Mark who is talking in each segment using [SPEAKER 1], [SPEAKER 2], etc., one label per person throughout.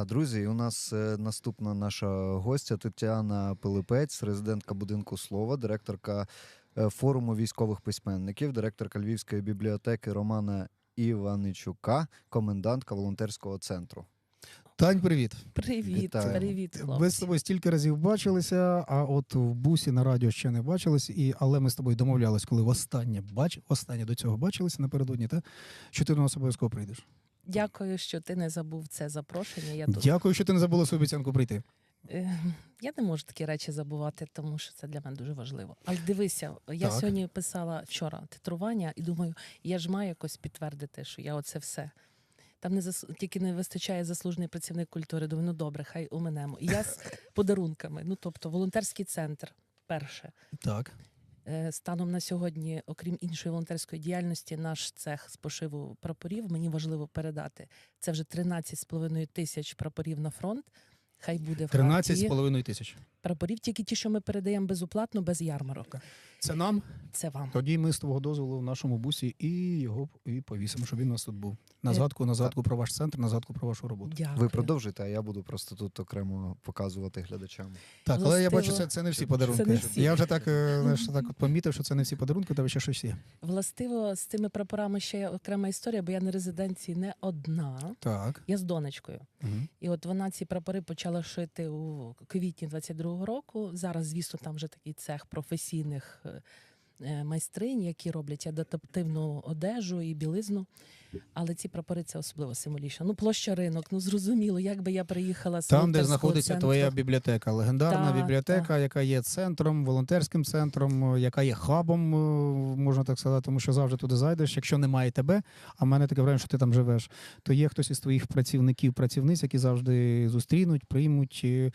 [SPEAKER 1] А, Друзі, у нас е, наступна наша гостя Тетяна Пилипець, резидентка будинку слова, директорка е, форуму військових письменників, директорка Львівської бібліотеки Романа Іваничука, комендантка волонтерського центру.
[SPEAKER 2] Тань, привіт.
[SPEAKER 3] Привіт,
[SPEAKER 1] Вітаємо.
[SPEAKER 3] привіт, хлопці.
[SPEAKER 2] Ми з тобою стільки разів бачилися, а от в бусі на радіо ще не бачились. І, але ми з тобою домовлялись, коли востаннє бач, востаннє до цього бачилися напередодні, та що ти до нас обов'язково прийдеш.
[SPEAKER 3] Дякую, що ти не забув це запрошення. Я тут
[SPEAKER 2] Дякую, що ти не забула свою обіцянку прийти.
[SPEAKER 3] Е, я не можу такі речі забувати, тому що це для мене дуже важливо. Але дивися, я
[SPEAKER 2] Так.
[SPEAKER 3] сьогодні писала вчора титрування і думаю, я ж маю якось підтвердити, що я оце все. Там не зас... тільки не вистачає заслужений працівник культури. Думаю, ну добре, хай уминемо. І я з подарунками. Ну тобто, волонтерський центр, перше.
[SPEAKER 2] Так.
[SPEAKER 3] Е, Станом на сьогодні, окрім іншої волонтерської діяльності, наш цех з пошиву прапорів мені важливо передати. Це вже 13,5 тисяч прапорів на фронт. Хай буде в
[SPEAKER 2] 13 з половиною тисяч.
[SPEAKER 3] Прапорів, тільки ті, що ми передаємо безоплатно, без ярмарок.
[SPEAKER 2] Це нам.
[SPEAKER 3] Це вам.
[SPEAKER 2] Тоді ми з твого дозволу в нашому бусі і його і повісимо, щоб він у нас тут був. На
[SPEAKER 3] Е,
[SPEAKER 2] згадку, на згадку про ваш центр, на згадку про вашу роботу.
[SPEAKER 3] Дякую.
[SPEAKER 1] Ви продовжуйте, а я буду просто тут окремо показувати глядачам.
[SPEAKER 2] Так, але я бачу, це, це не всі
[SPEAKER 1] Це
[SPEAKER 2] подарунки.
[SPEAKER 3] не всі.
[SPEAKER 2] Я вже так, е, знаєш, так от помітив, що це не всі подарунки, тебе ще щось є.
[SPEAKER 3] Властиво з цими прапорами ще є окрема історія, бо я на резиденції не одна.
[SPEAKER 2] Так.
[SPEAKER 3] Я з донечкою.
[SPEAKER 2] Угу.
[SPEAKER 3] І от вона ці прапори почала шити у квітні 22-го року. Зараз, звісно, там вже такий цех професійних е, е, майстринь, які роблять адаптивну одежу і білизну. Але ці прапори це особливо символічно. Ну, площа ринок, ну зрозуміло, як би я приїхала з
[SPEAKER 2] Там, де знаходиться
[SPEAKER 3] центру.
[SPEAKER 2] твоя бібліотека, легендарна
[SPEAKER 3] Так,
[SPEAKER 2] бібліотека, яка є центром, волонтерським центром, е, яка є хабом, е, можна так сказати, тому що завжди туди зайдеш. Якщо немає тебе, а в мене таке враження, що ти там живеш, то є хтось із твоїх працівників, працівниць, які завжди зустрінуть, приймуть, е,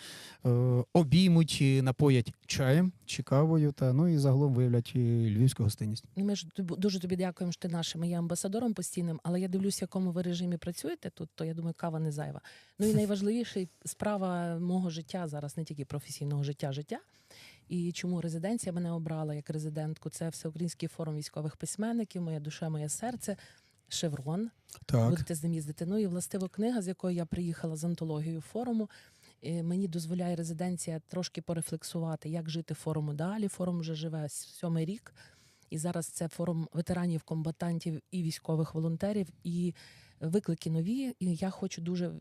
[SPEAKER 2] обіймуть, напоять чаєм чи кавою, та ну і загалом виявлять львівську гостинність.
[SPEAKER 3] Ну, Ми ж дуже тобі дякуємо, що ти нашим є амбасадором постійним, але я дивлюся, в якому ви режимі працюєте тут, то я думаю, кава не зайва. Ну і найважливіше справа мого життя зараз, не тільки професійного життя, життя. І чому резиденція мене обрала як резидентку? Це всеукраїнський форум військових письменників, моя душа, моє серце, Шеврон.
[SPEAKER 2] Так.
[SPEAKER 3] Будете з ним їздити. Ну і властиво книга, з якою я приїхала з антологією форуму. е, Мені дозволяє резиденція трошки порефлексувати, як жити форуму далі. Форум вже живе сьомий рік. І зараз це форум ветеранів, комбатантів і військових волонтерів, і виклики нові. І я хочу дуже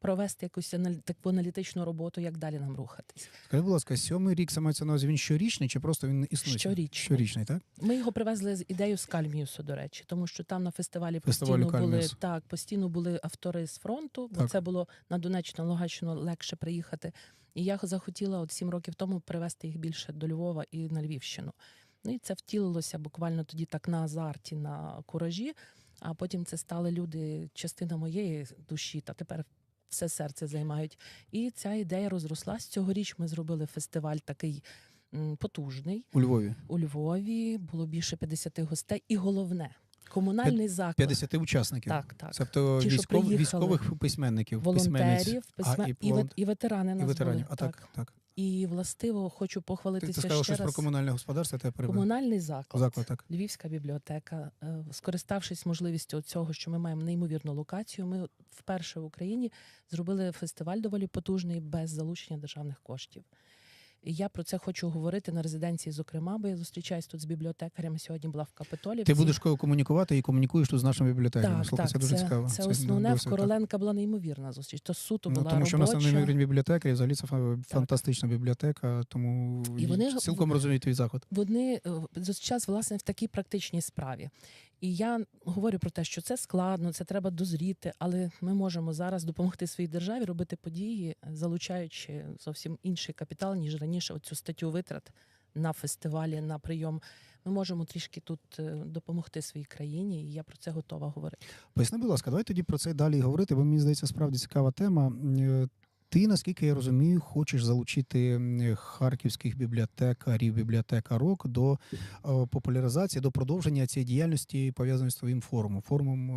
[SPEAKER 3] провести якусь таку аналітичну роботу, як далі нам рухатись.
[SPEAKER 2] Скажи, будь ласка, сьомий рік саме це на він щорічний чи просто він існує?
[SPEAKER 3] Щорічний.
[SPEAKER 2] Щорічний, так?
[SPEAKER 3] Ми його привезли з ідею з Кальміусу, до речі, тому що там на фестивалі
[SPEAKER 2] Фестивалю
[SPEAKER 3] постійно були так, постійно були автори з фронту, бо
[SPEAKER 2] Так.
[SPEAKER 3] це було на Донеччину, Луганщину легше приїхати. І я захотіла от сім років тому привезти їх більше до Львова і на Львівщину. Ну і це втілилося буквально тоді так на азарті, на куражі. А потім це стали люди, частина моєї душі, та тепер все серце займають. І ця ідея розрослась. Цьогоріч ми зробили фестиваль такий потужний
[SPEAKER 2] У Львові.
[SPEAKER 3] у Львові було більше 50 гостей, і головне комунальний заклад.
[SPEAKER 2] 50 учасників.
[SPEAKER 3] Так, так.
[SPEAKER 2] Тобто
[SPEAKER 3] Ті,
[SPEAKER 2] військов, військових письменників.
[SPEAKER 3] Волонтерів,
[SPEAKER 2] А,
[SPEAKER 3] письмен...
[SPEAKER 2] і,
[SPEAKER 3] і, і ветерани
[SPEAKER 2] і
[SPEAKER 3] нас
[SPEAKER 2] ветеранів.
[SPEAKER 3] були.
[SPEAKER 2] А так, так.
[SPEAKER 3] І властиво хочу похвалитися
[SPEAKER 2] ти сказав
[SPEAKER 3] ще
[SPEAKER 2] щось
[SPEAKER 3] раз.
[SPEAKER 2] про комунальне господарство, я тебе.
[SPEAKER 3] Комунальний заклад.
[SPEAKER 2] Заклад, так.
[SPEAKER 3] Львівська бібліотека, Е, скориставшись можливістю цього, що ми маємо неймовірну локацію, ми вперше в Україні зробили фестиваль доволі потужний без залучення державних коштів. І я про це хочу говорити на резиденції, зокрема, бо я зустрічаюсь тут з бібліотекарями. Сьогодні була в Капитолі.
[SPEAKER 2] Ти будеш ко- комунікувати і комунікуєш тут з нашими бібліотеками.
[SPEAKER 3] Так,
[SPEAKER 2] Слухай,
[SPEAKER 3] так,
[SPEAKER 2] це дуже
[SPEAKER 3] це,
[SPEAKER 2] цікаво.
[SPEAKER 3] Це, основне.
[SPEAKER 2] досить
[SPEAKER 3] В
[SPEAKER 2] так.
[SPEAKER 3] Короленка була неймовірна зустріч. То суто
[SPEAKER 2] Ну,
[SPEAKER 3] була
[SPEAKER 2] тому що в нас
[SPEAKER 3] робоча.
[SPEAKER 2] на рівень бібліотека, і взагалі це фа- фантастична бібліотека, тому
[SPEAKER 3] І вони-
[SPEAKER 2] цілком розуміють твій заход.
[SPEAKER 3] Вони е, зараз власне в такій практичній справі. І я говорю про те, що це складно, це треба дозріти, але ми можемо зараз допомогти своїй державі робити події, залучаючи зовсім інший капітал, ніж раніше. Оцю статтю витрат на фестивалі, на прийом. Ми можемо трішки тут е, допомогти своїй країні, і я про це готова говорити.
[SPEAKER 2] Поясни, будь ласка, давай тоді про це далі говорити, бо мені здається, справді цікава тема. Ти, наскільки я розумію, хочеш залучити харківських бібліотекарів, бібліотекарок до е, популяризації, до продовження цієї діяльності пов'язаної з твоїм форумом, форумом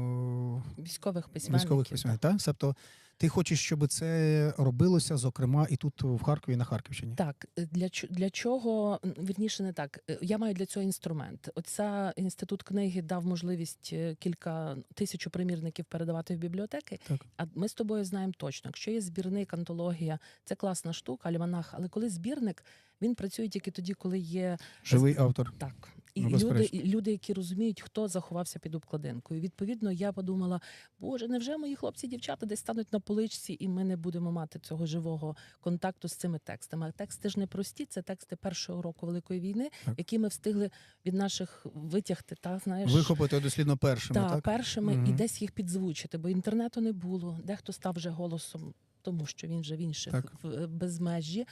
[SPEAKER 2] е,
[SPEAKER 3] Військових письменників.
[SPEAKER 2] військових письменників. Так? Тобто Ти хочеш, щоб це робилося, зокрема, і тут в Харкові, і на Харківщині.
[SPEAKER 3] Так, е, для для чого вірніше не так. Е, Я маю для цього інструмент. Оця інститут книги дав можливість е, кілька тисячу примірників передавати в бібліотеки.
[SPEAKER 2] Так.
[SPEAKER 3] А ми з тобою знаємо точно, якщо є збірник, антологія, це класна штука, альманах. Але коли збірник, він працює тільки тоді, коли є
[SPEAKER 2] Живий автор.
[SPEAKER 3] так. І
[SPEAKER 2] Ну,
[SPEAKER 3] люди, і люди, які розуміють, хто заховався під обкладинкою. Відповідно, я подумала: Боже, невже мої хлопці, дівчата десь стануть на поличці, і ми не будемо мати цього живого контакту з цими текстами. А тексти ж не прості, це тексти першого року Великої війни,
[SPEAKER 2] Так.
[SPEAKER 3] які ми встигли від наших витягти. Та знаєш,
[SPEAKER 2] Вихопити дослідно першими,
[SPEAKER 3] та,
[SPEAKER 2] так?
[SPEAKER 3] першими і десь їх підзвучити, бо інтернету не було. Дехто став вже голосом. Тому що він вже в інших
[SPEAKER 2] Так.
[SPEAKER 3] в е, безмежі.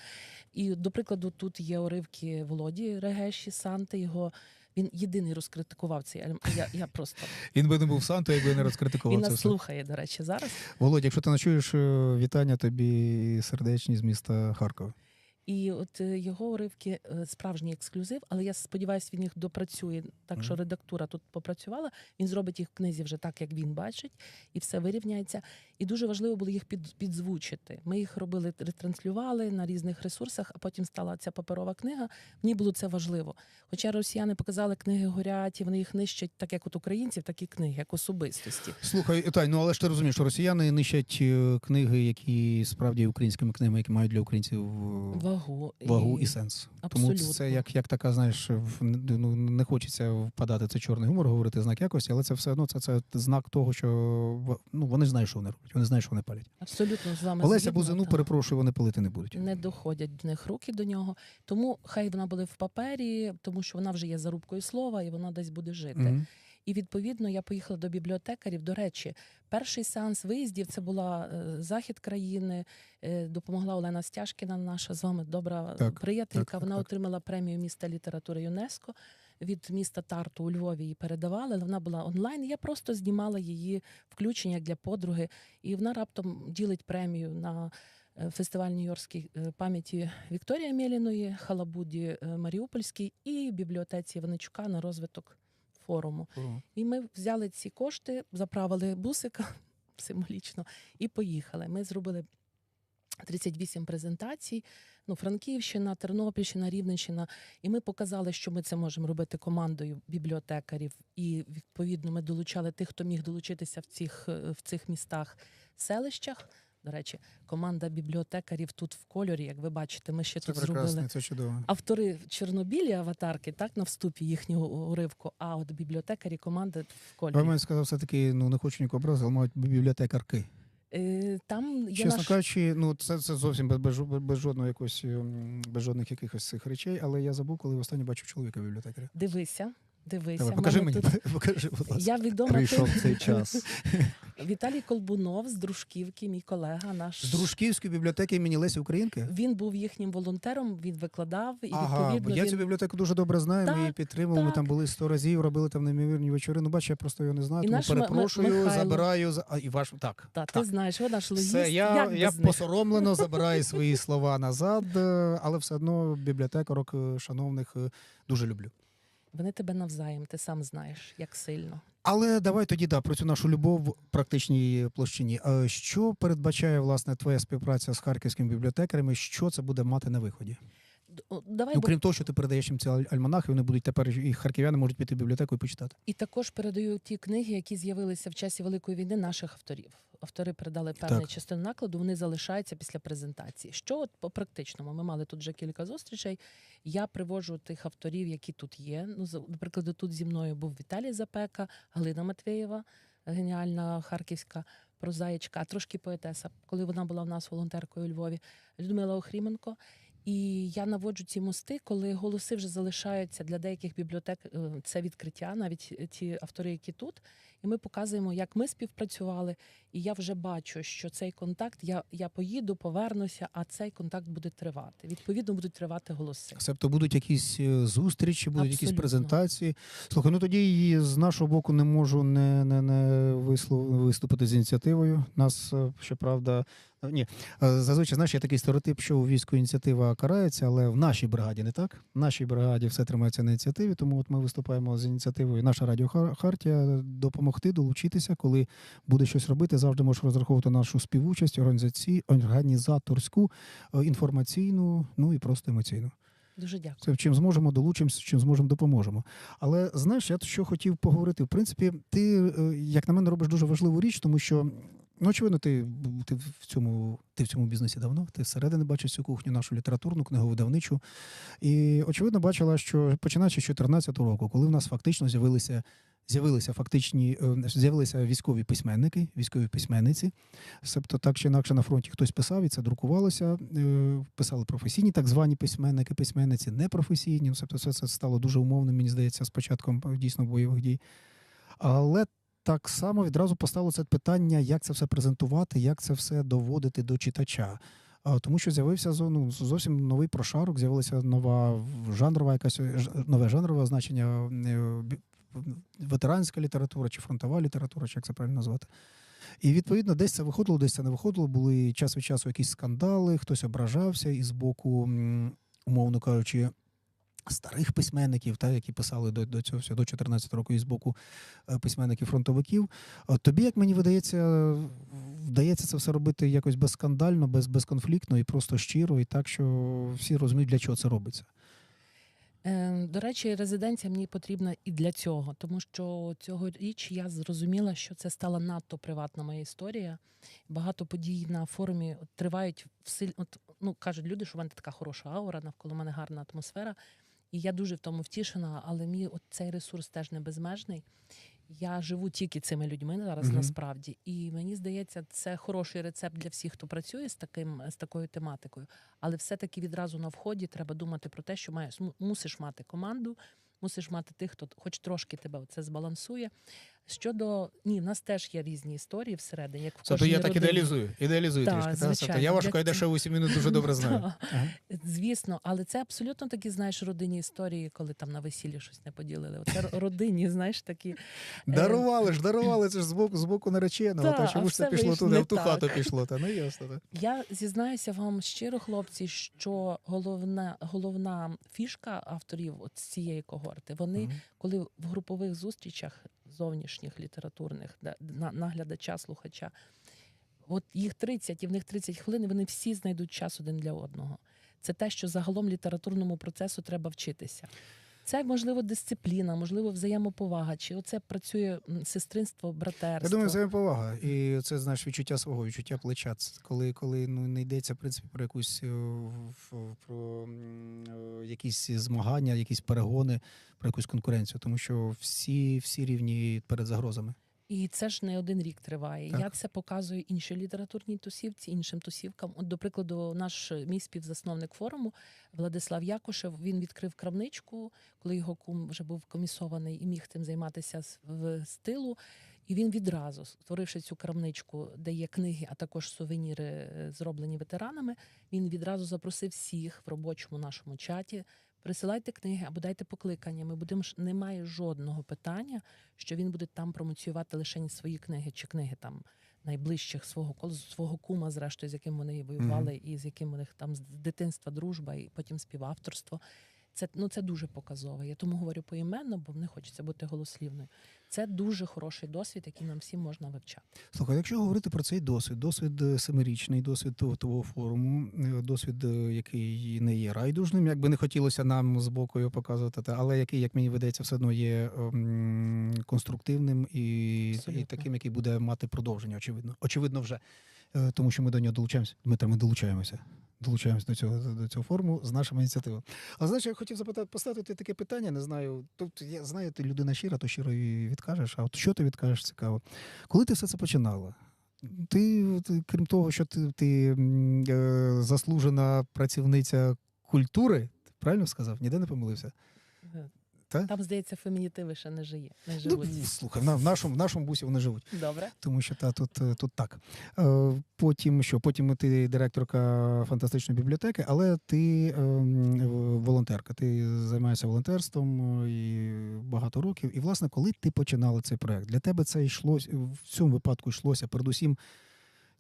[SPEAKER 3] І, до прикладу, тут є уривки Володі Регеші, Санти. Його він єдиний розкритикував цей альбом. Я, я просто
[SPEAKER 2] Він би не був Санто, якби не розкритикував це
[SPEAKER 3] нас
[SPEAKER 2] все.
[SPEAKER 3] слухає, до речі, зараз.
[SPEAKER 2] Володя, якщо ти начуєш е, вітання тобі сердечні з міста Харкова.
[SPEAKER 3] І от е, його уривки е, справжній ексклюзив, але я сподіваюся, він їх допрацює. Так що редактура тут попрацювала. Він зробить їх в книзі вже так, як він бачить, і все вирівняється. І дуже важливо було їх під, підзвучити. Ми їх робили, ретранслювали на різних ресурсах, а потім стала ця паперова книга. Мені було це важливо. Хоча росіяни показали, книги горять, і вони їх нищать, так як от українців, так і книги, як особистості.
[SPEAKER 2] Слухай, Тань, ну але ж ти розумієш, що росіяни нищать е, книги, які справді українськими книгами, які мають для українців
[SPEAKER 3] Вагу,
[SPEAKER 2] вагу і сенс. Тому це як, як така, знаєш, ну, не хочеться впадати це чорний гумор, говорити знак якості, але це все одно це, це знак того, що ну, вони знають, що вони роблять. Вони знають, що вони палять.
[SPEAKER 3] абсолютно з вами
[SPEAKER 2] Олеся Бузину, перепрошую, вони палити не будуть.
[SPEAKER 3] не доходять в них руки до нього. Тому хай вона буде в папері, тому що вона вже є зарубкою слова і вона десь буде жити.
[SPEAKER 2] Мгм.
[SPEAKER 3] І відповідно я поїхала до бібліотекарів. До речі, перший сеанс виїздів це була е, захід країни. е, Допомогла Олена Стяжкіна, наша з вами добра
[SPEAKER 2] Так,
[SPEAKER 3] приятелька.
[SPEAKER 2] так, так,
[SPEAKER 3] вона
[SPEAKER 2] так.
[SPEAKER 3] отримала премію міста літератури ЮНЕСКо. Від міста Тарту у Львові її передавали, вона була онлайн. Я просто знімала її включення для подруги, і вона раптом ділить премію на е, фестиваль Нью-Йоркській е, пам'яті Вікторія Мєліної, Халабуді е, Маріупольській і бібліотеці Іваничука на розвиток форуму. І ми взяли ці кошти, заправили бусика символічно і поїхали. Ми зробили 38 презентацій. Ну, Франківщина, Тернопільщина, Рівненщина. І ми показали, що ми це можемо робити командою бібліотекарів. І відповідно ми долучали тих, хто міг долучитися в цих, е, в цих містах, селищах. До речі, команда бібліотекарів тут в кольорі, як ви бачите, ми ще
[SPEAKER 2] Це
[SPEAKER 3] тут зробили
[SPEAKER 2] це чудово.
[SPEAKER 3] автори Чорнобілі аватарки, так на вступі їхнього уривку. А от бібліотекарі команди в кольорі.
[SPEAKER 2] Я сказав, все-таки ну не хочу нікого образити, але мають бібліотекарки.
[SPEAKER 3] Е, Там є
[SPEAKER 2] Чесно
[SPEAKER 3] наш...
[SPEAKER 2] кажучи, ну це, це зовсім без, без, без жодного якось ем, без жодних якихось цих речей, але я забув, коли останнє бачив чоловіка бібліотекаря.
[SPEAKER 3] Дивися, дивися.
[SPEAKER 2] Давай, покажи мені,
[SPEAKER 3] тут-
[SPEAKER 2] покажи, будь ласка.
[SPEAKER 3] Я відома
[SPEAKER 1] Прийшов
[SPEAKER 3] тим.
[SPEAKER 1] цей час.
[SPEAKER 3] Віталій Колбунов з Дружківки, мій колега, наш
[SPEAKER 2] З Дружківської бібліотеки імені Лесі Українки?
[SPEAKER 3] він був їхнім волонтером, він викладав і
[SPEAKER 2] Ага,
[SPEAKER 3] відповідно
[SPEAKER 2] я
[SPEAKER 3] він...
[SPEAKER 2] цю бібліотеку дуже добре знаю. ми її підтримували. Ми
[SPEAKER 3] так.
[SPEAKER 2] там були сто разів, робили там неймовірні вечори. Ну, бач, я просто його не знаю.
[SPEAKER 3] І
[SPEAKER 2] тому перепрошую,
[SPEAKER 3] Михайло.
[SPEAKER 2] забираю за а, і ваш так.
[SPEAKER 3] Та, ти
[SPEAKER 2] так.
[SPEAKER 3] знаєш, ви наш логіст.
[SPEAKER 2] Все, я,
[SPEAKER 3] як
[SPEAKER 2] я посоромлено забираю свої слова назад, е, але все одно бібліотекарок е, шановних е, дуже люблю.
[SPEAKER 3] Вони тебе навзаєм, ти сам знаєш, як сильно.
[SPEAKER 2] Але давай тоді да, про цю нашу любов в практичній площині. Е, Що передбачає власне твоя співпраця з харківськими бібліотекарями? Що це буде мати на виході?
[SPEAKER 3] Давай,
[SPEAKER 2] Ну
[SPEAKER 3] бо
[SPEAKER 2] того, що ти передаєш їм ці альманахи, вони будуть тепер і харків'яни можуть піти в бібліотеку і почитати.
[SPEAKER 3] І також передаю ті книги, які з'явилися в часі Великої війни наших авторів. Автори передали певну частину накладу, вони залишаються після презентації. Що от по практичному? Ми мали тут вже кілька зустрічей. Я привожу тих авторів, які тут є. Ну, наприклад, тут зі мною був Віталій Запека, Галина Матвєєва, геніальна харківська прозаїчка, а трошки поетеса, коли вона була в нас волонтеркою у Львові, Людмила Охріменко. І я наводжу ці мости, коли голоси вже залишаються для деяких бібліотек. е, Це відкриття, навіть ті автори, які тут. І ми показуємо, як ми співпрацювали. І я вже бачу, що цей контакт я, я поїду, повернуся, а цей контакт буде тривати. Відповідно, будуть тривати голоси.
[SPEAKER 2] Себто будуть якісь е, зустрічі, будуть якісь презентації. Слухай, ну тоді і з нашого боку не можу не, не, не виступити з ініціативою. Нас, е, щоправда, е, ні, зазвичай знаєш, є такий стереотип, що у війську ініціатива карається, але в нашій бригаді не так. В нашій бригаді все тримається на ініціативі, тому от ми виступаємо з ініціативою. Наша радіохартія допомогти, долучитися, коли буде щось робити. Завжди можеш розраховувати нашу співучасть, організаці... організаторську, е, інформаційну, ну і просто емоційну.
[SPEAKER 3] Дуже дякую.
[SPEAKER 2] Це чим зможемо, долучимося, чим зможемо, допоможемо. Але знаєш, я що хотів поговорити. В принципі, ти, е, як на мене, робиш дуже важливу річ, тому що. Ну, очевидно, ти, ти в цьому ти в цьому бізнесі давно. Ти зсередини бачиш цю кухню, нашу літературну, книговидавничу. І очевидно бачила, що починаючи з 2014 року, коли в нас фактично з'явилися з'явилися фактичні е, з'явилися військові письменники, військові письменниці. Себто так чи інакше на фронті хтось писав, і це друкувалося. е, Писали професійні, так звані письменники, письменниці, непрофесійні. Ну, Себто все це стало дуже умовним, мені здається, з початком е, дійсно бойових дій. Але так само відразу постало це питання, як це все презентувати, як це все доводити до читача. Тому що з'явився ну, зовсім новий прошарок, з'явилася нова жанрова, якась нове жанрове значення, ветеранська література чи фронтова література, чи як це правильно назвати. І відповідно десь це виходило, десь це не виходило. Були час від часу якісь скандали, хтось ображався, і з боку, умовно кажучи, старих письменників, та, які писали до, до цього всього, до 14 року, і з боку е, письменників-фронтовиків. Тобі, як мені видається, вдається це все робити якось безскандально, без, безконфліктно і просто щиро, і так, що всі розуміють, для чого це робиться.
[SPEAKER 3] Е, До речі, резиденція мені потрібна і для цього, тому що цьогоріч я зрозуміла, що це стала надто приватна моя історія. Багато подій на форумі тривають в силь... От, ну кажуть люди, що в мене така хороша аура, навколо мене гарна атмосфера. І я дуже в тому втішена, але мій от цей ресурс теж не безмежний. Я живу тільки цими людьми зараз
[SPEAKER 2] угу.
[SPEAKER 3] насправді. І мені здається, це хороший рецепт для всіх, хто працює з таким з такою тематикою. Але все-таки відразу на вході треба думати про те, що маєш му- мусиш мати команду, мусиш мати тих, хто хоч трошки тебе це збалансує. Щодо ні, в нас теж є різні історії всередині. Як в
[SPEAKER 2] Тобто я так
[SPEAKER 3] родині.
[SPEAKER 2] ідеалізую. Ідеалізую
[SPEAKER 3] Так,
[SPEAKER 2] трішки. Та? Тобто я важко і дешеву сім'ю не дуже добре знаю. Ага.
[SPEAKER 3] Звісно, але це абсолютно такі, знаєш, родинні історії, коли там на весіллі щось не поділили. Оце родинні, знаєш, такі. е,
[SPEAKER 2] Дарували ж, дарували це ж з боку, з боку нареченого.
[SPEAKER 3] Та,
[SPEAKER 2] чому ж це пішло туди, в ту хату пішло? Та ну ясно.
[SPEAKER 3] Я зізнаюся вам щиро, хлопці, що головна, головна фішка авторів от цієї когорти, вони коли в групових зустрічах зовнішніх літературних да, наглядача, слухача, от їх 30, і в них 30 хвилин, і вони всі знайдуть час один для одного. Це те, що загалом літературному процесу треба вчитися. Це можливо дисципліна, можливо, взаємоповага, чи оце працює сестринство, братерство.
[SPEAKER 2] Я думаю, взаємоповага. І це знаєш відчуття свого, відчуття плеча. Коли, коли ну, не йдеться в принципі про якусь е, про е, якісь змагання, якісь перегони, про якусь конкуренцію, тому що всі, всі рівні перед загрозами.
[SPEAKER 3] І це ж не один рік триває.
[SPEAKER 2] Так.
[SPEAKER 3] Я це показую іншій літературній тусівці, іншим тусівкам. От, до прикладу, наш е, мій співзасновник форуму Владислав Якушев він відкрив крамничку, коли його кум вже був комісований і міг тим займатися в стилу. І він відразу, створивши цю крамничку, де є книги, а також сувеніри, е, зроблені ветеранами, він відразу запросив всіх в робочому нашому чаті. Присилайте книги або дайте покликання. Ми будемо ж- немає жодного питання, що він буде там промоціювати лише свої книги чи книги там найближчих свого коло свого кума, зрештою, з яким вони воювали, і з яким у них там з дитинства дружба, і потім співавторство. Це ну це дуже показово. Я тому говорю поіменно, бо мені хочеться бути голослівною. Це дуже хороший досвід, який нам всім можна вивчати.
[SPEAKER 2] Слухай, якщо говорити про цей досвід, досвід е, семирічний, досвід того, того форуму, е, досвід, е, який не є райдужним, як би не хотілося нам з боку його показувати, але який, як мені видається, все одно є ем, конструктивним і, і таким, який буде мати продовження, очевидно. Очевидно, вже. Е, Тому що ми до нього долучаємося. Дмитро, ми долучаємося. Долучаємося до цього до цього форуму з нашими ініціативами. А знаєш, я хотів запитати, поставити таке питання, не знаю. Тобто, я знаю, ти людина щира, то щиро і відкажеш. А от що ти відкажеш цікаво? Коли ти все це починала? Ти, ти крім того, що ти, ти е, заслужена працівниця культури, правильно сказав? Ніде не помилився? Та?
[SPEAKER 3] Там, здається, фемінітиви ще не жиє, не
[SPEAKER 2] Ну, слухай, на- в нашому, в нашому бусі вони живуть.
[SPEAKER 3] Добре.
[SPEAKER 2] Тому що та тут, е, тут так. Е, Потім що? Потім ти директорка фантастичної бібліотеки, але ти ем, волонтерка. Ти займаєшся волонтерством е, і багато років. І, власне, коли ти починала цей проект, для тебе це йшлось в цьому випадку йшлося передусім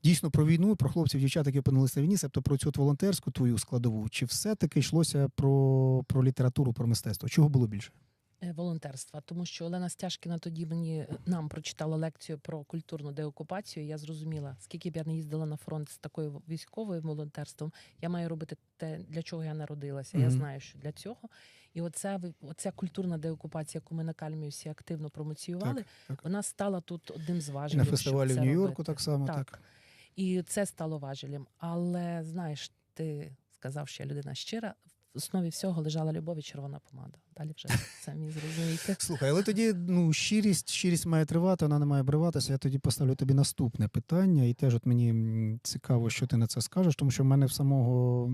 [SPEAKER 2] дійсно про війну, про хлопців, дівчат, які опинилися на війні, тобто про цю от волонтерську твою складову, чи все-таки йшлося про, про літературу, про мистецтво? Чого було більше?
[SPEAKER 3] Е, волонтерства, тому що Олена Стяжкіна тоді мені нам прочитала лекцію про культурну деокупацію. і Я зрозуміла, скільки б я не їздила на фронт з такою військовою волонтерством, я маю робити те, для чого я народилася. Я знаю, що для цього. І оця оця культурна деокупація, яку ми на кальмі всі активно промоціювали,
[SPEAKER 2] так.
[SPEAKER 3] вона стала тут одним з
[SPEAKER 2] І на фестивалі в Нью-Йорку так само. Так.
[SPEAKER 3] Так. І це стало важелем. Але знаєш, ти сказав, що я людина щира. В основі всього лежала любов і червона помада. Далі вже самі зрозумієте.
[SPEAKER 2] Слухай, але тоді ну, щирість, щирість має тривати, вона не має обриватися. Я тоді поставлю тобі наступне питання, і теж от мені цікаво, що ти на це скажеш, тому що в мене в самого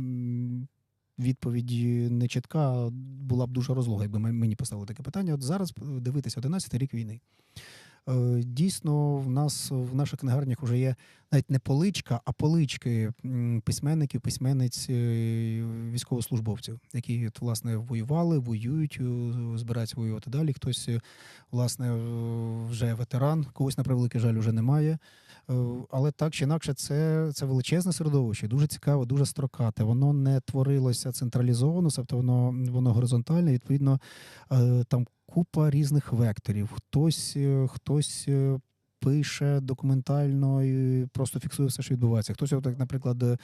[SPEAKER 2] відповіді не чітка була б дуже розлога, якби мені поставили таке питання. От зараз дивитися 11 рік війни. Е, Дійсно, в нас в наших книгарнях вже є навіть не поличка, а полички письменників, письменниць, е, військовослужбовців, які власне воювали, воюють, е, збираються воювати далі. Хтось, е, власне, вже ветеран, когось на превеликий жаль вже немає. Але так чи інакше, це, це величезне середовище, дуже цікаве, дуже строкате. Воно не творилося централізовано, тобто воно, воно горизонтальне. Відповідно, там купа різних векторів. Хтось, хтось пише документально і просто фіксує все, що відбувається. Хтось, так, наприклад, е,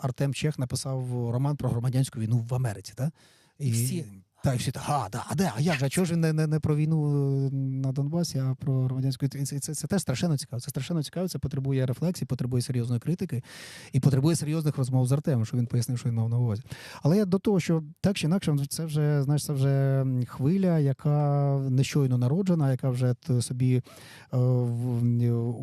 [SPEAKER 2] Артем Чех написав роман про громадянську війну в Америці. так?
[SPEAKER 3] І всі.
[SPEAKER 2] Так, і всі так, а, да, а де? А як же? А чого ж не, не, не про війну е, на Донбасі, а про громадянську війну? Це, це, це теж страшенно цікаво. Це страшенно цікаво, це потребує рефлексії, потребує серйозної критики і потребує серйозних розмов з Артемом, що він пояснив, що він мав на увазі. Але я до того, що так чи інакше, це вже знаєш, це вже хвиля, яка не щойно народжена, яка вже собі е,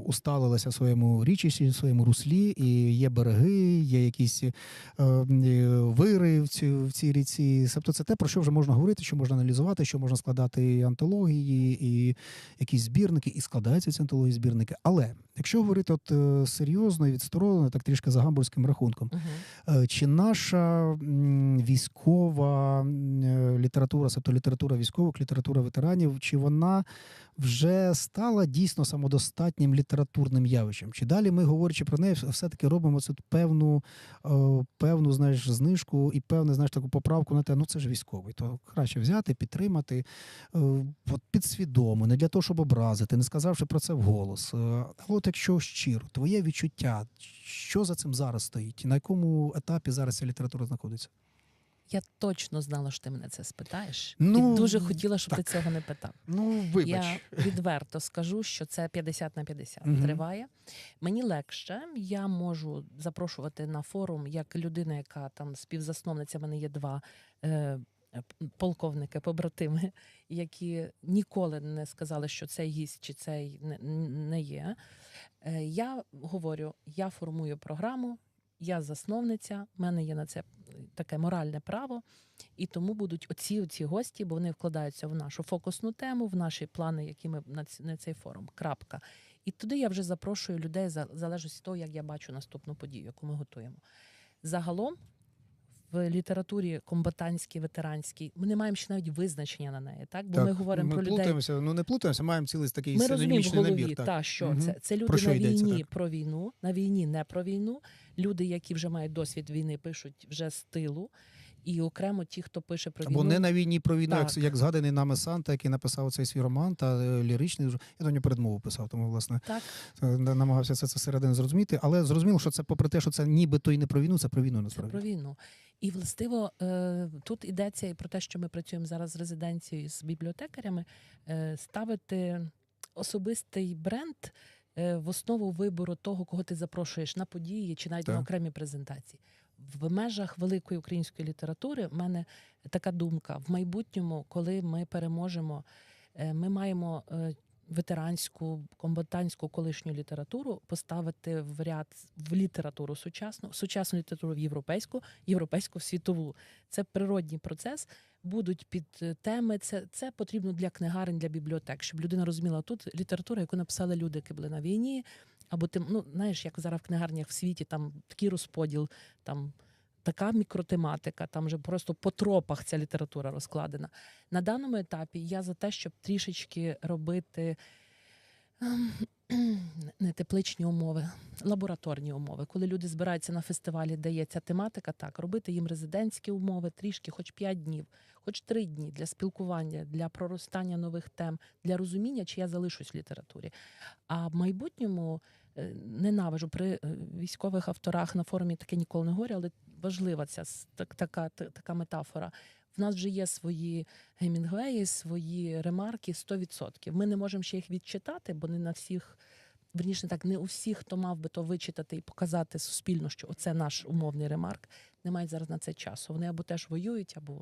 [SPEAKER 2] усталилася в своєму річищі, в своєму руслі, і є береги, є якісь е, е, вири в, цю, в цій ріці. Тобто це те, про що вже можна говорити, що можна аналізувати, що можна складати антології, і якісь збірники, і складаються ці антології збірники. Але якщо говорити от е, серйозно і відсторонено, так трішки за гамбурзьким рахунком, uh-huh. Чи наша військова е, література, тобто література військових, література ветеранів, чи вона вже стала дійсно самодостатнім літературним явищем? Чи далі ми, говорячи про неї, все-таки робимо цю певну, е, певну знаєш, знижку і певну знаєш, таку поправку на те, ну це ж військовий, то краще взяти, підтримати е, от підсвідомо, не для того, щоб образити, не сказавши про це вголос. Е, Але от якщо щиро, твоє відчуття, що за цим зараз стоїть? На якому етапі зараз ця література знаходиться?
[SPEAKER 3] Я точно знала, що ти мене це спитаєш.
[SPEAKER 2] Ну,
[SPEAKER 3] і дуже хотіла, щоб
[SPEAKER 2] так.
[SPEAKER 3] ти цього не питав.
[SPEAKER 2] Ну, вибач.
[SPEAKER 3] Я відверто скажу, що це 50 на 50
[SPEAKER 2] Мгм.
[SPEAKER 3] триває. Мені легше, я можу запрошувати на форум як людина, яка там співзасновниця. в мене є два е, полковники, побратими, які ніколи не сказали, що цей гість чи не, не є. Е, я говорю, я формую програму. Я засновниця, в мене є на це таке моральне право, і тому будуть оці оці гості, бо вони вкладаються в нашу фокусну тему, в наші плани, які ми на цей форум. Крапка. І туди я вже запрошую людей за залежить від того, як я бачу наступну подію, яку ми готуємо. Загалом в літературі комбатантській, ветеранській, ми не маємо ще навіть визначення на неї, так? Бо ми говоримо про людей.
[SPEAKER 2] плутаємося, ну не плутаємося, маємо цілий такий
[SPEAKER 3] Ми
[SPEAKER 2] синонімічний
[SPEAKER 3] голові,
[SPEAKER 2] набір. Так.
[SPEAKER 3] та, що
[SPEAKER 2] угу.
[SPEAKER 3] це. Це люди
[SPEAKER 2] Про що
[SPEAKER 3] на
[SPEAKER 2] йдеться,
[SPEAKER 3] війні
[SPEAKER 2] так.
[SPEAKER 3] про війну, на війні не про війну. Люди, які вже мають досвід війни, пишуть вже з тилу. І окремо ті, хто пише про
[SPEAKER 2] Або
[SPEAKER 3] війну.
[SPEAKER 2] не на війні про війну, як, як згаданий нами Санта, який написав цей свій роман та е, ліричний. Я до нього передмову писав, тому власне
[SPEAKER 3] Так,
[SPEAKER 2] е, намагався це, це середини зрозуміти. Але зрозуміло, що це попри те, що це нібито і не про війну, це про війну
[SPEAKER 3] це
[SPEAKER 2] насправді.
[SPEAKER 3] про війну. І властиво е, тут йдеться і про те, що ми працюємо зараз з резиденцією з бібліотекарями, е, ставити особистий бренд в основу вибору того, кого ти запрошуєш на події чи навіть на окремі презентації. В межах великої української літератури в мене така думка: в майбутньому, коли ми переможемо, е, ми маємо. е, Ветеранську комбатантську колишню літературу поставити в ряд в літературу сучасну, сучасну літературу в європейську, європейську в світову. Це природній процес. Будуть під е, теми. Це, це потрібно для книгарень, для бібліотек, щоб людина розуміла тут література, яку написали люди, які були на війні. Або ти, ну знаєш, як зараз в книгарнях в світі там такий розподіл, там така мікротематика, там вже просто по тропах ця література розкладена. На даному етапі я за те, щоб трішечки робити ем, не тепличні умови, лабораторні умови. Коли люди збираються на фестивалі, де є ця тематика, так робити їм резидентські умови трішки, хоч 5 днів, хоч 3 дні для спілкування, для проростання нових тем, для розуміння, чи я залишусь в літературі. А в майбутньому е, ненавижу при е, військових авторах на форумі таке ніколи не говорю, але важлива ця так, така, така метафора. В нас вже є свої Гемінгвеї, свої ремарки 100%. Ми не можемо ще їх відчитати, бо не на всіх, верніше так, не у всіх, хто мав би то вичитати і показати суспільно, що оце наш умовний ремарк, не мають зараз на це часу. Вони або теж воюють, або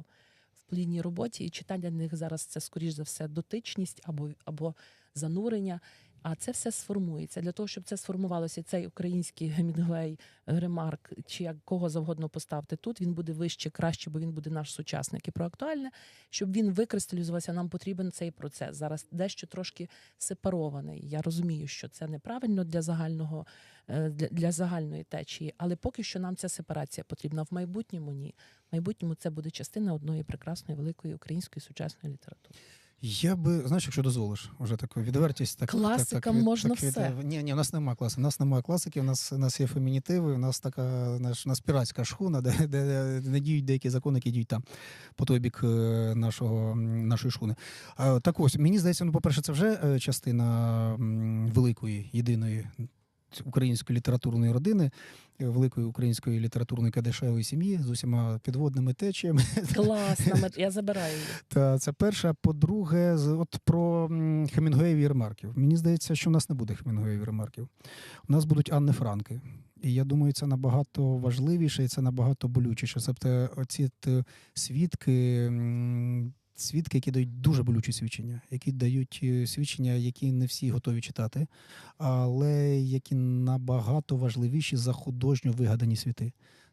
[SPEAKER 3] в плідній роботі, і читання для них зараз це, скоріш за все, дотичність або, або занурення. А це все сформується для того, щоб це сформувалося. Цей український Гемінгвей, ремарк, чи як кого завгодно поставити тут. Він буде вище, краще, бо він буде наш сучасник і про актуальне. Щоб він викристалізувався, нам потрібен цей процес. Зараз дещо трошки сепарований. Я розумію, що це неправильно для загального е, для, для загальної течії, але поки що нам ця сепарація потрібна. В майбутньому ні. В майбутньому це буде частина одної прекрасної великої української сучасної літератури.
[SPEAKER 2] Я би, знаєш, якщо дозволиш, вже таку відвертість. Так,
[SPEAKER 3] Класикам
[SPEAKER 2] від-
[SPEAKER 3] можна
[SPEAKER 2] від-
[SPEAKER 3] все.
[SPEAKER 2] Ні, ні, у нас немає класики. У нас немає класики, у нас, у нас є фемінітиви, у нас така наш, у нас піратська шхуна, де, де не діють деякі закони, які діють там, по той бік е, нашого, нашої шхуни. А, так ось, мені здається, ну, по-перше, це вже е, частина великої, єдиної української літературної родини, е, великої української літературної кадешевої сім'ї з усіма підводними течіями.
[SPEAKER 3] Класна я забираю її.
[SPEAKER 2] Та це перше. По-друге, от про м, Хемінгуеєві ремарків. Мені здається, що в нас не буде Хемінгуеєві ремарків. У нас будуть Анни Франки. І я думаю, це набагато важливіше і це набагато болючіше. Тобто, оці свідки, свідки, які дають дуже болючі свідчення, які дають е, свідчення, які не всі готові читати, але які набагато важливіші за художньо вигадані світи.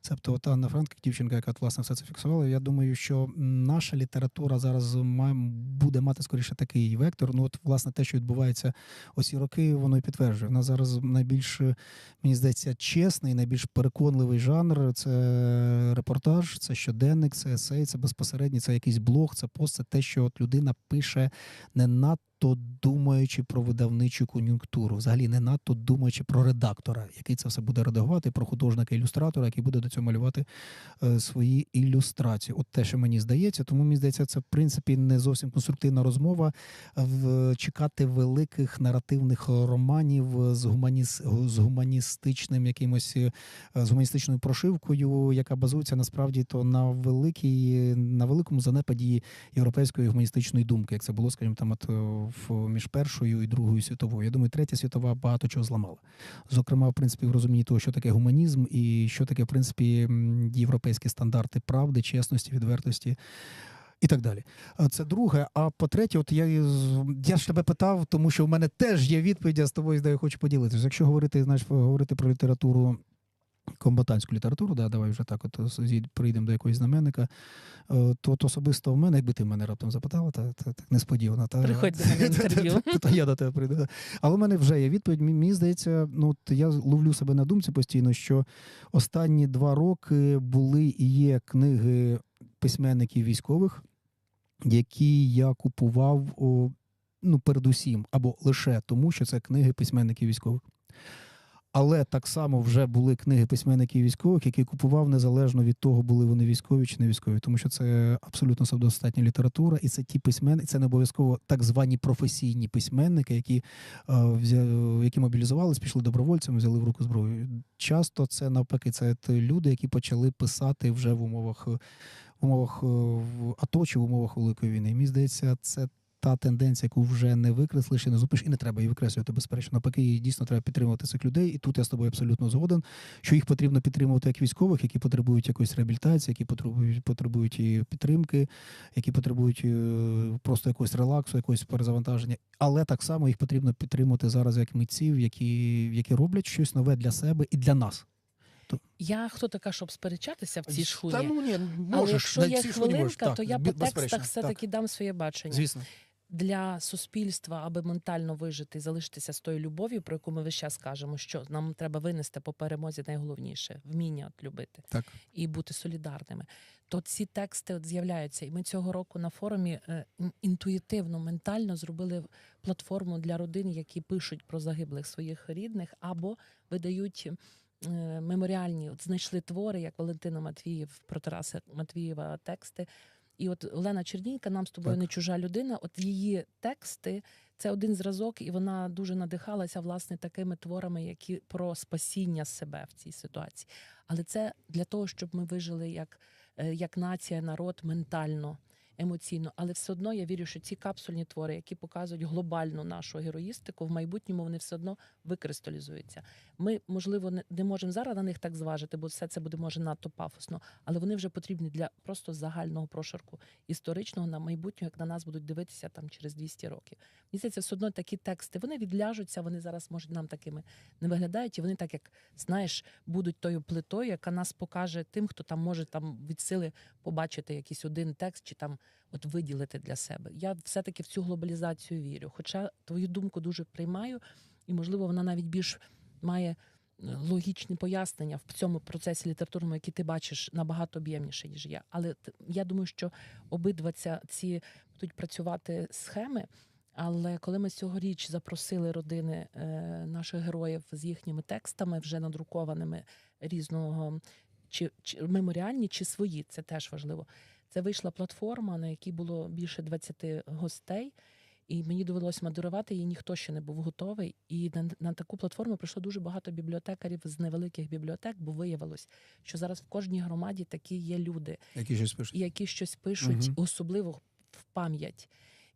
[SPEAKER 2] Тобто, от Анна Франк, дівчинка, яка власне все це фіксувала. Я думаю, що наша література зараз має, буде мати скоріше такий вектор. Ну, от, власне, те, що відбувається оці роки, воно і підтверджує. У нас зараз найбільш, мені здається, чесний, найбільш переконливий жанр це репортаж, це щоденник, це есей, це безпосередньо, це якийсь блог, це пост, це те, що от людина пише не надто думаючи про видавничу кон'юнктуру, взагалі не надто думаючи про редактора, який це все буде редагувати, про художника-ілюстратора, який буде до цього малювати е, свої ілюстрації. От те, що мені здається, тому мені здається, це в принципі не зовсім конструктивна розмова в чекати великих наративних романів з гуманіс з гуманістичним якимось е, з гуманістичною прошивкою, яка базується насправді то на великій на великому занепаді європейської гуманістичної думки, як це було, скажімо, там от в між першою і другою світовою. Я думаю, третя світова багато чого зламала. Зокрема, в принципі, в розумінні того, що таке гуманізм, і що таке, в принципі, європейські стандарти правди, чесності, відвертості. І так далі. Це друге. А по-третє, от я, я ж тебе питав, тому що в мене теж є відповідь, я з тобою нею хочу поділитися. Якщо говорити, знаєш, говорити про літературу, комбатантську літературу, да, давай вже так, от прийдемо до якогось знаменника, е, то от особисто в мене, якби ти мене раптом запитала, та, та, так несподівано. Та,
[SPEAKER 3] Приходь до мене інтерв'ю.
[SPEAKER 2] то я до тебе прийду. Але в мене вже є відповідь. Мені мені здається, ну от я ловлю себе на думці постійно, що останні два роки були і є книги письменників військових, які я купував о, ну, передусім, або лише тому, що це книги письменників військових. Але так само вже були книги письменників військових, які купував незалежно від того, були вони військові чи не військові, тому що це абсолютно самодостатня література, і це ті письменники, це не обов'язково так звані професійні письменники, які, е, які мобілізувались, пішли добровольцями, взяли в руку зброю. Часто це навпаки, це люди, які почали писати вже в умовах в умовах е, АТО чи в умовах Великої війни. І Мені здається, це та тенденція, яку вже не викреслиш і не зупиниш, і не треба її викреслювати, безперечно. Навпаки, її дійсно треба підтримувати цих людей. І тут я з тобою абсолютно згоден, що їх потрібно підтримувати як військових, які потребують якоїсь реабілітації, які потребують, потребують і підтримки, які потребують е, просто якогось релаксу, якогось перезавантаження. Але так само їх потрібно підтримувати зараз як митців, які, які роблять щось нове для себе і для нас.
[SPEAKER 3] Я хто така, щоб сперечатися в цій шхуні?
[SPEAKER 2] Та, ну, ні,
[SPEAKER 3] Але якщо є
[SPEAKER 2] шхуні можеш,
[SPEAKER 3] хвилинка,
[SPEAKER 2] так,
[SPEAKER 3] то я по текстах все-таки
[SPEAKER 2] так.
[SPEAKER 3] дам своє бачення.
[SPEAKER 2] Звісно.
[SPEAKER 3] Для суспільства, аби ментально вижити і залишитися з тою любов'ю, про яку ми весь час кажемо, що нам треба винести по перемозі найголовніше вміння от любити
[SPEAKER 2] Так.
[SPEAKER 3] і бути солідарними. То ці тексти от з'являються. І ми цього року на форумі е, інтуїтивно, ментально зробили платформу для родин, які пишуть про загиблих своїх рідних або видають. е, Меморіальні от знайшли твори, як Валентина Матвіїв про Тараса Матвієва тексти. І от Олена Чернінька, нам з тобою
[SPEAKER 2] Так.
[SPEAKER 3] не чужа людина. От її тексти це один зразок, і вона дуже надихалася власне такими творами, які про спасіння себе в цій ситуації. Але це для того, щоб ми вижили як, е, як нація, народ ментально, емоційно. Але все одно я вірю, що ці капсульні твори, які показують глобальну нашу героїстику, в майбутньому вони все одно викристалізуються. Ми, можливо, не, можемо зараз на них так зважити, бо все це буде може надто пафосно, але вони вже потрібні для просто загального прошарку історичного на майбутнє, як на нас будуть дивитися там через 200 років. Мені здається, все одно такі тексти вони відляжуться, вони зараз можуть нам такими не виглядають, і вони так як знаєш, будуть тою плитою, яка нас покаже тим, хто там може там від сили побачити якийсь один текст чи там от виділити для себе. Я все-таки в цю глобалізацію вірю. Хоча твою думку дуже приймаю, і можливо вона навіть більш має е, логічні пояснення в цьому процесі літературному, який ти бачиш набагато об'ємніше, ніж я. Але я думаю, що обидва ці будуть працювати схеми. Але коли ми цьогоріч запросили родини е, наших героїв з їхніми текстами, вже надрукованими різного, чи, чи меморіальні, чи свої, це теж важливо. Це вийшла платформа, на якій було більше 20 гостей, і мені довелось модерувати її. Ніхто ще не був готовий. І на, на таку платформу прийшло дуже багато бібліотекарів з невеликих бібліотек, бо виявилось, що зараз в кожній громаді такі є люди,
[SPEAKER 2] Які щось пишуть.
[SPEAKER 3] і які щось пишуть,
[SPEAKER 2] Мгм.
[SPEAKER 3] особливо в пам'ять.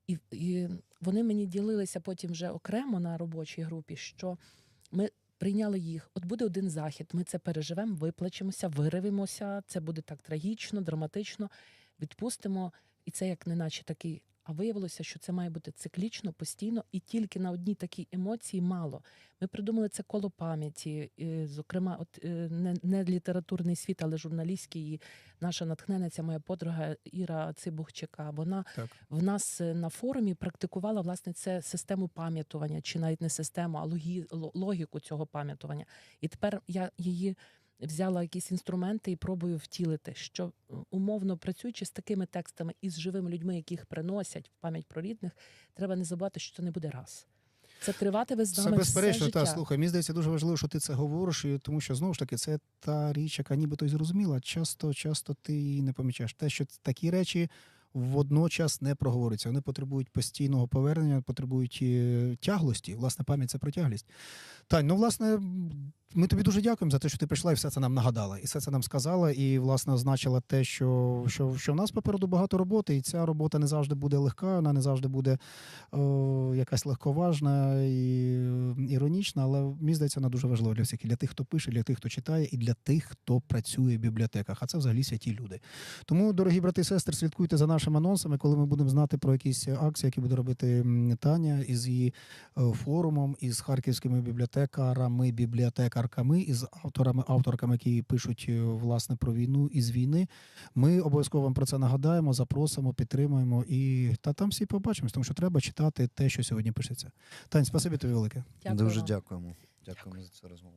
[SPEAKER 3] І, і вони мені ділилися потім вже окремо на робочій групі, що ми прийняли їх. От буде один захід, ми це переживемо, виплачемося, виривимося. Це буде так трагічно, драматично. Відпустимо, і це як неначе такий. А виявилося, що це має бути циклічно, постійно, і тільки на одній такій емоції мало. Ми придумали це коло пам'яті, зокрема, от е, не, не літературний світ, але журналістський. І наша натхненниця, моя подруга Іра Цибухчика. Вона
[SPEAKER 2] Так.
[SPEAKER 3] в нас е, на форумі практикувала власне це систему пам'ятування, чи навіть не систему, а логі, логіку цього пам'ятування. І тепер я її взяла якісь інструменти і пробую втілити, що е, умовно працюючи з такими текстами і з живими людьми, яких приносять в пам'ять про рідних, треба не забувати, що це не буде раз. Це триватиме з
[SPEAKER 2] Це
[SPEAKER 3] нами все
[SPEAKER 2] безперечно,
[SPEAKER 3] життя.
[SPEAKER 2] та слухай. Мені здається, дуже важливо, що ти це говориш, тому що знову ж таки це та річ, яка нібито й зрозуміла. Часто, часто ти її не помічаєш. Те, що такі речі водночас не проговорюються. Вони потребують постійного повернення, потребують е, тяглості. Власне, пам'ять це про тяглість. Тань, ну власне, ми тобі дуже дякуємо за те, що ти прийшла і все це нам нагадала, і все це нам сказала, і власне означила те, що, що, що в нас попереду багато роботи, і ця робота не завжди буде легка, вона не завжди буде о, якась легковажна і е, іронічна, але мені здається, вона дуже важлива для всіх. Для тих, хто пише, для тих, хто читає, і для тих, хто працює в бібліотеках. А це взагалі святі люди. Тому, дорогі брати і сестри, слідкуйте за нашими анонсами, коли ми будемо знати про якісь акції, які буде робити Таня із її е, форумом, із харківськими бібліотекарами, бібліотекарками, із авторами, авторками, які пишуть е, власне про війну із війни. Ми обов'язково вам про це нагадаємо, запросимо, підтримуємо і та там всі побачимось, тому що треба читати те, що сьогодні пишеться. Тань, спасибі тобі велике.
[SPEAKER 3] Дякую
[SPEAKER 1] Дуже
[SPEAKER 3] дякуємо.
[SPEAKER 1] дякуємо. Дякуємо за цю розмову.